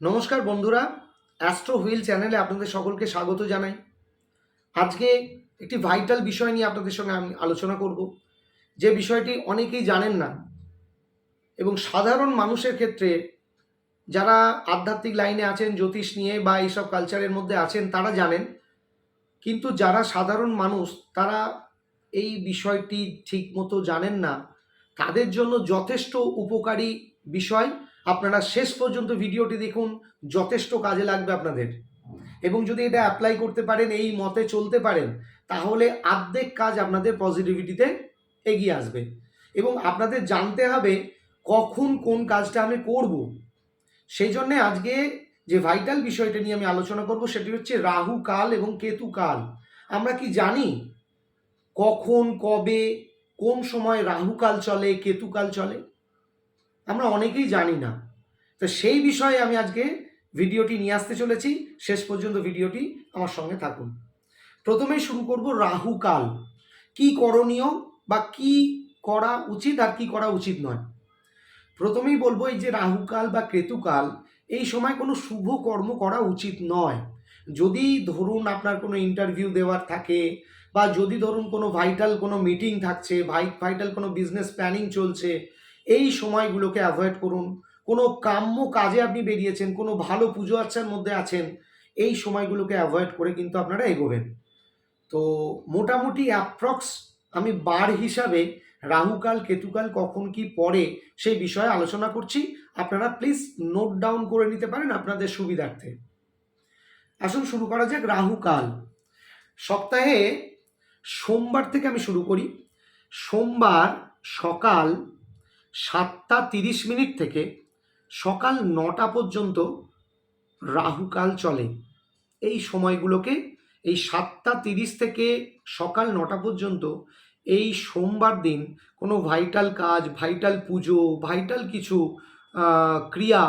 নমস্কার বন্ধুরা astro wheel চ্যানেলে আপনাদের সকলকে স্বাগত জানাই। আজকে একটি ভাইটাল বিষয় নিয়ে আপনাদের সঙ্গে আমি আলোচনা করব। যে বিষয়টি অনেকেই জানেন না এবং সাধারণ মানুষের ক্ষেত্রে যারা আধ্যাত্মিক লাইনে আছেন, জ্যোতিষ নিয়ে বা এইসব কালচারের মধ্যে আছেন, তারা জানেন। কিন্তু যারা সাধারণ মানুষ, তারা এই বিষয়টি ঠিক মতো জানেন না। তাদের জন্য যথেষ্ট উপকারী বিষয় আপনারা শেষ পর্যন্ত ভিডিওটি দেখুন, যথেষ্ট কাজে লাগবে আপনাদের। এবং যদি এটা অ্যাপ্লাই করতে পারেন, এই মতে চলতে পারেন, তাহলে আর্ধেক কাজ আপনাদের পজিটিভিটিতে এগিয়ে আসবে। এবং আপনাদের জানতে হবে কখন কোন কাজটা আমি করব। সেই জন্যে আজকে যে ভাইটাল বিষয়টা নিয়ে আমি আলোচনা করব, সেটি হচ্ছে রাহু কাল এবং কেতু কাল। আমরা কি জানি কখন, কবে, কোন সময় রাহু কাল চলে, কেতু কাল চলে? আমরা অনেকেই জানি না। তো সেই বিষয়ে আমি আজকে ভিডিওটি নিয়ে আসতে চলেছি। শেষ পর্যন্ত ভিডিওটি আমার সঙ্গে থাকুন। প্রথমেই শুরু করব রাহু কাল কি করণীয় বা কি করা উচিত আর কি করা উচিত নয়। প্রথমেই বলব এই যে রাহুকাল বা কেতুকাল, এই সময় কোনো শুভ কর্ম করা উচিত নয়। যদি ধরুন আপনার কোনো ইন্টারভিউ দেওয়ার থাকে বা যদি ধরুন কোনো ভাইটাল কোনো মিটিং থাকছে ভাই ভাইটাল কোনো বিজনেস প্ল্যানিং চলছে এই সময়গুলোকে অ্যাভয়েড করুন। কোনো কাম্য কাজে আপনি বেরিয়েছেন, কোনো ভালো পুজো আর্চার মধ্যে আছেন, এই সময়গুলোকে অ্যাভয়েড করে কিন্তু আপনারা এগোবেন। তো মোটামুটি অ্যাপ্রক্স আমি বার হিসাবে রাহুকাল, কেতুকাল কখন কি পড়ে সেই বিষয়ে আলোচনা করছি। আপনারা প্লিজ নোট ডাউন করে নিতে পারেন আপনাদের সুবিধার্থে। আসুন শুরু করা যাক রাহুকাল। সপ্তাহে সোমবার থেকে আমি শুরু করি। সোমবার সকাল সাতটা তিরিশ মিনিট থেকে সকাল নটা পর্যন্ত রাহুকাল চলে। এই সময়গুলোকে, এই সাতটা তিরিশ থেকে সকাল নটা পর্যন্ত এই সোমবার দিন কোনো ভাইটাল কাজ, ভাইটাল পুজো, ভাইটাল কিছু ক্রিয়া,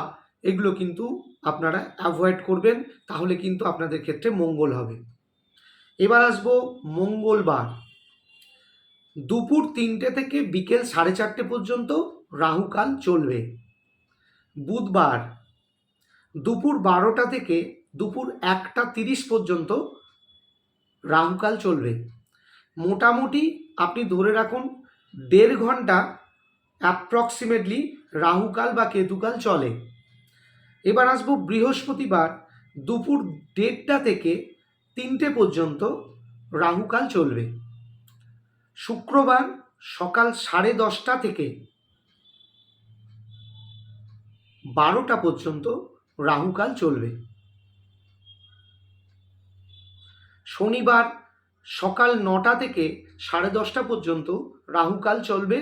এগুলো কিন্তু আপনারা অ্যাভয়েড করবেন, তাহলে কিন্তু আপনাদের ক্ষেত্রে মঙ্গল হবে। এবার আসব মঙ্গলবার। দুপুর তিনটে থেকে বিকেল সাড়ে চারটে পর্যন্ত রাহুকাল চলবে। বুধবার দুপুর বারোটা থেকে দুপুর একটা তিরিশ পর্যন্ত রাহুকাল চলবে। মোটামুটি আপনি ধরে রাখুন, দেড় ঘণ্টা অ্যাপ্রক্সিমেটলি রাহুকাল বা কেতুকাল চলে। এবার আসব বৃহস্পতিবার দুপুর দেড়টা থেকে তিনটে পর্যন্ত রাহুকাল চলবে। শুক্রবার সকাল সাড়ে দশটা থেকে বারোটা পর্যন্ত রাহুকাল চলবে। শনিবার সকাল নটা থেকে সাড়ে দশটা পর্যন্ত রাহুকাল চলবে।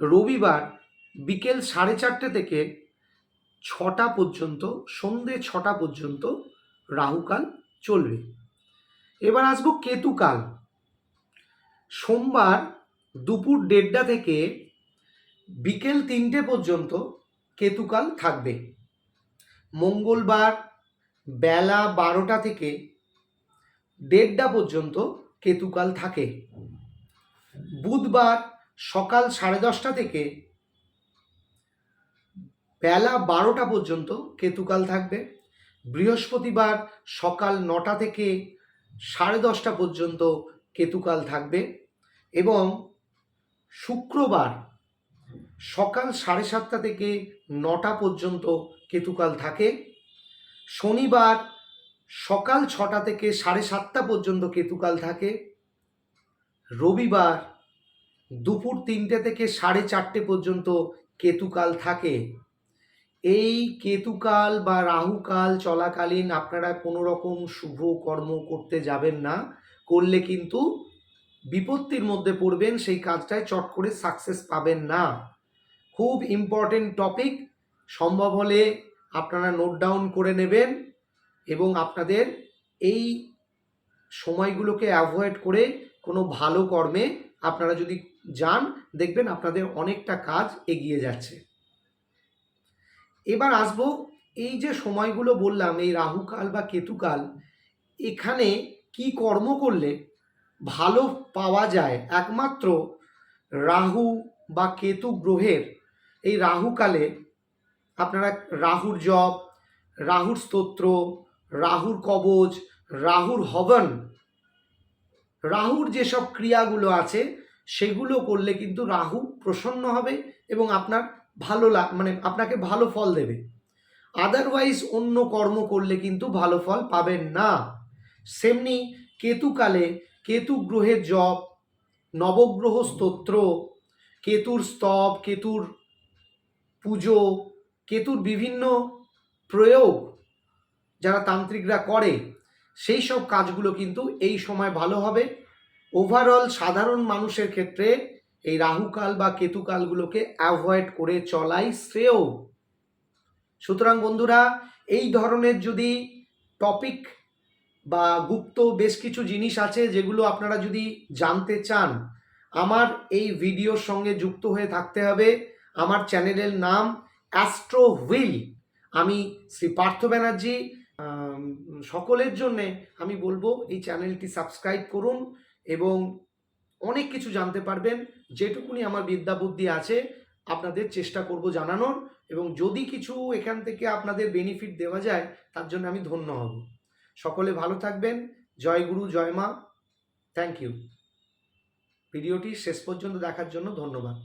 রবিবার বিকেল সাড়ে চারটে থেকে ছটা পর্যন্ত, সন্ধে ছটা পর্যন্ত রাহুকাল চলবে। এবার আসব কেতুকাল। সোমবার দুপুর দেড়টা থেকে বিকেল তিনটে পর্যন্ত কেতুকাল থাকবে। মঙ্গলবার বেলা বারোটা থেকে দেড়টা পর্যন্ত কেতুকাল থাকে। বুধবার সকাল সাড়ে দশটা থেকে বেলা বারোটা পর্যন্ত কেতুকাল থাকবে। বৃহস্পতিবার সকাল নটা থেকে সাড়ে দশটা পর্যন্ত কেতুকাল থাকবে এবং শুক্রবার সকাল সাড়ে সাতটা থেকে নটা পর্যন্ত কেতুকাল থাকে। শনিবার সকাল ছটা থেকে সাড়ে সাতটা পর্যন্ত কেতুকাল থাকে। রবিবার দুপুর তিনটে থেকে সাড়ে চারটে পর্যন্ত কেতুকাল থাকে। এই কেতুকাল বা রাহুকাল চলাকালীন আপনারা কোনো রকম শুভ কর্ম করতে যাবেন না। করলে কিন্তু বিপত্তির মধ্যে পড়বেন, সেই কাজটায় চট করে সাকসেস পাবেন না। খুব ইম্পর্টেন্ট টপিক সম্ভব হলে আপনারা নোট ডাউন করে নেবেন এবং আপনাদের এই সময়গুলোকে অ্যাভয়েড করে কোনো ভালো কর্মে আপনারা যদি যান, দেখবেন আপনাদের অনেকটা কাজ এগিয়ে যাচ্ছে। এবার আসব এই যে সময়গুলো বললাম, এই রাহুকাল বা কেতুকাল, এখানে কি কর্ম করলে ভালো পাওয়া যায়? একমাত্র রাহু বা কেতু গ্রহের এই রাহুকালে আপনারা রাহুর জপ, রাহুর স্তোত্র, রাহুর কবচ রাহুর হবন, রাহুর যেসব ক্রিয়াগুলো আছে, সেগুলো করলে কিন্তু রাহু প্রসন্ন হবে এবং আপনার ভালো লাগ মানে আপনাকে ভালো ফল দেবে। আদারওয়াইজ অন্য কর্ম করলে কিন্তু ভালো ফল পাবেন না। সেমনি কেতুকালে কেতু গ্রহের জপ, নবগ্রহ স্তোত্র, কেতুর স্তব, কেতুর পুজো, কেতুর বিভিন্ন প্রয়োগ যারা তান্ত্রিকরা করে, সেই সব কাজগুলো কিন্তু এই সময় ভালো হবে। ওভারঅল সাধারণ মানুষের ক্ষেত্রে এই রাহুকাল বা কেতুকালগুলোকে অ্যাভয়েড করে চলাই শ্রেয়। সুতরাং বন্ধুরা, এই ধরনের যদি টপিক বা গুপ্ত বেশ কিছু জিনিস আছে যেগুলো আপনারা যদি জানতে চান, আমার এই ভিডিওর সঙ্গে যুক্ত হয়ে থাকতে হবে। আমার চ্যানেলের নাম অ্যাস্ট্রো হুইল। আমি শ্রী পার্থ ব্যানার্জি। সকলের জন্যে আমি বলব, এই চ্যানেলটি সাবস্ক্রাইব করুন এবং অনেক কিছু জানতে পারবেন। যেটুকুনি আমার বিদ্যা বুদ্ধি আছে, আপনাদের চেষ্টা করব জানানোর এবং যদি কিছু এখান থেকে আপনাদের বেনিফিট দেওয়া যায়, তার জন্য আমি ধন্য হব। সকলে ভালো থাকবেন। জয় গুরু, জয় মা। থ্যাংক ইউ ভিডিওটি শেষ পর্যন্ত দেখার জন্য ধন্যবাদ।